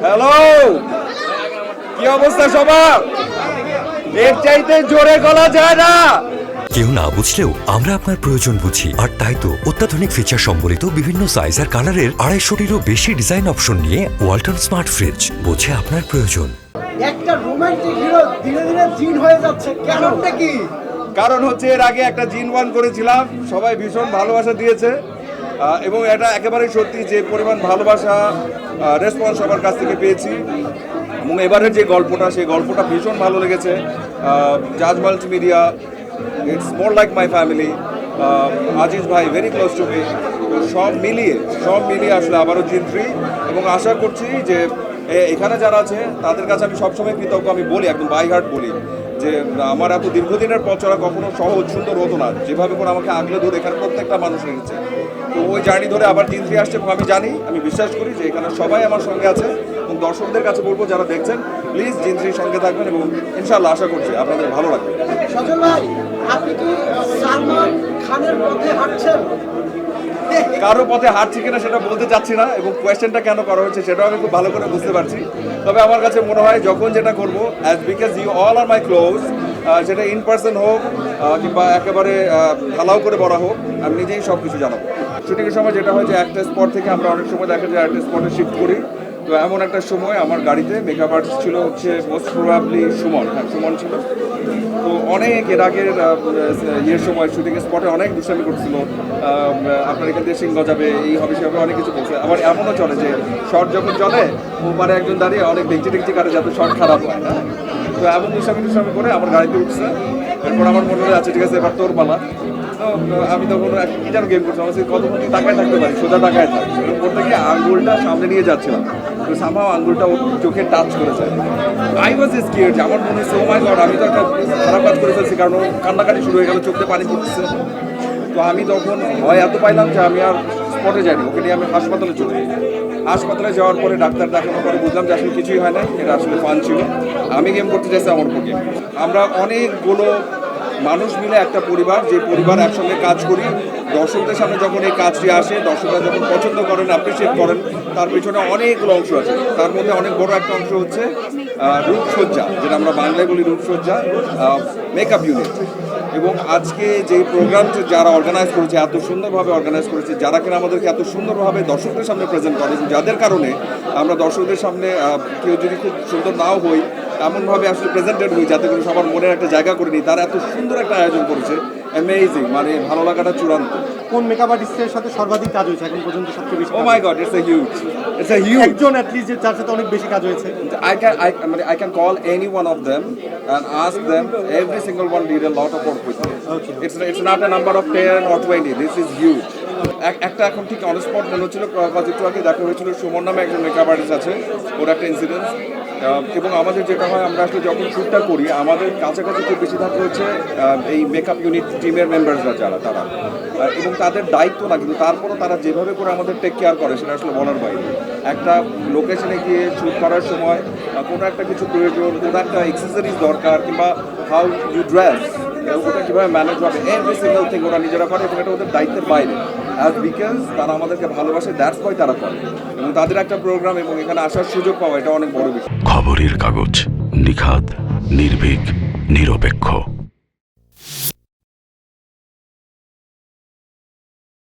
Hello কি অবস্থা সবার? এর চাইতে জোরে গলা যায় না। কেউ না বুঝলেও আমরা আপনার প্রয়োজন বুঝি। আর তাই তো অত্যাধুনিক ফিচার সম্বলিত বিভিন্ন সাইজ আর কালারের আড়াইশোটিরও বেশি ডিজাইন অপশন নিয়ে ওয়ালটন স্মার্ট ফ্রিজ বোঝে আপনার প্রয়োজন। একটা রোমান্টিক হিরো ধীরে ধীরে জিন হয়ে যাচ্ছে। কারণটা কি? কারণ হচ্ছে এর আগে একটা জিন ওয়ান করেছিলাম। সবাই ভীষণ ভালোবাসা দিয়েছে। এবং এটা একেবারেই সত্যি যে পরিমাণ ভালোবাসা রেসপন্স সবার কাছ থেকে পেয়েছি। এবং এবারের যে গল্পটা, সেই গল্পটা ভীষণ ভালো লেগেছে। Jaaz Multimedia it's more like my family Aziz ভাই ভেরি ক্লোজ টু মি সব মিলিয়ে সব মিলিয়ে আসলে আবারও জিন থ্রি এবং আশা করছি যে এখানে যারা আছে, তাদের কাছে আমি সবসময় কৃতজ্ঞ। আমি বলি, একদম বাই হার্ট বলি, যে, আমার এত দীর্ঘদিনের পথ চলা কখনো সহজ, সুন্দর হতো না। যেভাবে করে আমাকে আগলে ধরে এখানে প্রত্যেকটা মানুষ তো ওই জার্নি ধরে আবার তিন থ্রি আসছে এবং আমি জানি আমি বিশ্বাস করি যে এখানে সবাই আমার সঙ্গে আছে এবং দর্শকদের কাছে বলব যারা দেখছেন প্লিজ জিন থ্রির সঙ্গে থাকবেন এবং ইনশাল্লাহ আশা করছি আপনাদের ভালো লাগবে। সজল ভাই আপনি কি সালমান খানের পথে হাঁটছেন? কারও পথে হাঁটছি কিনা সেটা বলতে চাচ্ছি না এবং কোয়েশ্চেনটা কেন করা হয়েছে সেটাও আমি খুব ভালো করে বুঝতে পারছি। তবে আমার কাছে মনে হয় যখন যেটা করব as because you all are my close সেটা ইন পার্সন হোক কিংবা একেবারে ঢালাও করে বলা হোক আমি নিজেই সব কিছু জানাব। শুটিংয়ের সময় যেটা হয় যে একটা স্পট থেকে আমরা অনেক সময় দেখা যায় একটা স্পটে শিফট করি। তো এমন একটা সময় আমার গাড়িতে মেকআপ আর্টিস্ট ছিল হচ্ছে মোস্ট প্রবাবলি সুমন হ্যাঁ সুমন ছিল। তো অনেক এর আগের ইয়ের সময় শুটিং স্পটে অনেক দুষ্টামি করছিল। আপনার এখান থেকে সিংহ যাবে, এই হবে সে অনেক কিছু বলছে আবার এমনও চলে যে শর্ট যখন চলে, ওপারে একজন দাঁড়িয়ে অনেক ডেকচি ডেকচি কাটে যাতে শর্ট খারাপ হয় হ্যাঁ। তো এমন দুষ্টামি দুষ্টামি করে আমার গাড়িতে উঠছে। এরপর আমার মনে হয় আচ্ছা ঠিক আছে, এবার তোর পালা আমি তখন কি যেন গেম করছিলাম আমি কতক্ষণ তাকায় থাকতে পারি, সোজা তাকায় থাক করতে গিয়ে আঙ্গুলটা সামনে নিয়ে যাচ্ছিলাম। তো সামাও আঙ্গুলটা ওর চোখে টাচ করেছে। আই ওয়াজ স্কিয়ার্ড আমার মনে হচ্ছে ও মাই গড আমি তো একটা খারাপ কাজ করে ফেলছি, কারণ কান্নাকাটি শুরু হয়ে গেল, চোখে পানি পড়তেছে। তো আমি তখন ভয় এত পাইলাম যে আমি আর স্পটে যাইনি, ওকে নিয়ে আমি হাসপাতালে চলে যাই হাসপাতালে যাওয়ার পরে ডাক্তার দেখানোর পরে বুঝলাম যে আসলে কিছুই হয় না এটা আসলে ফান ছিল। আমি গেম করতে চাইছি আমার পক্ষে আমরা অনেকগুলো মানুষ মিলে একটা পরিবার, যে পরিবার একসঙ্গে কাজ করি, দর্শকদের সামনে যখন এই কাজটি আসে, দর্শকরা যখন পছন্দ করেন অ্যাপ্রিসিয়েট করেন, তার পেছনে অনেকগুলো অংশ আছে। তার মধ্যে অনেক বড় একটা অংশ হচ্ছে রূপসজ্জা, যেটা আমরা বাংলায় বলি রূপসজ্জা মেকআপ ইউনিট এবং আজকে যে প্রোগ্রামটি যারা অর্গানাইজ করেছে, এত সুন্দরভাবে অর্গানাইজ করেছে, যারা কিনা আমাদেরকে এত সুন্দরভাবে দর্শকদের সামনে প্রেজেন্ট করে যাদের কারণে আমরা দর্শকদের সামনে কেউ যদি খুব সুন্দর নাও হই এমনভাবে আসলে প্রেজেন্টেড হই যাতে করে সবার মনের একটা জায়গা করে নিই তারা এত সুন্দর একটা আয়োজন করেছে অ্যামেজিং মানে ভালো লাগাটা চূড়ান্ত কোন মেকআপ আর্টিস্টের সাথে সর্বাধিক কাজ হয়েছে এখন পর্যন্ত সবচেয়ে বেশি ও my god it's a huge it's a huge একজন অ্যাটলিস্ট যার সাথে অনেক বেশি কাজ হয়েছে I I, I mean I can call any one of them and ask them. Every single one did a lot of work with me. Okay. It's it's not a number of ten or twenty. This is huge. এক- একটা এখন ঠিক on spot মনে হচ্ছিল cause একটু আগে দেখা হয়েছিল, সুমন নামে একজন মেকআপ আর্টিস্ট আছে, ওর একটা ইনসিডেন্স এবং আমাদের যেটা হয়, আমরা আসলে যখন শ্যুটটা করি, আমাদের কাছাকাছি খুব বেশি থাকে হচ্ছে এই মেকআপ ইউনিট টিমের মেম্বারসরা যারা, তারা। এবং তাদের দায়িত্ব না, কিন্তু তারপরও তারা যেভাবে করে আমাদের টেক কেয়ার করে, সেটা আসলে বলার বাইরে। একটা লোকেশনে গিয়ে শ্যুট করার সময় কোনো একটা কিছু প্রয়োজন, কোনো একটা এক্সেসরিজ দরকার, কিংবা হাউ ইউ ড্রেস ওটা কীভাবে ম্যানেজ হবে এভরি সিঙ্গেল থিং ওরা নিজেরা করে, এবং এটা ওদের দায়িত্বের বাইরে। অ্যাজ বিকজ তারা আমাদেরকে ভালোবাসে দ্যাটস ওয়াই তারা করে। এবং তাদের একটা প্রোগ্রাম এবং এখানে আসার সুযোগ পাওয়া, এটা অনেক বড় বিষয়। খবরের কাগজ, নিখাদ, নির্ভীক, নিরপেক্ষ।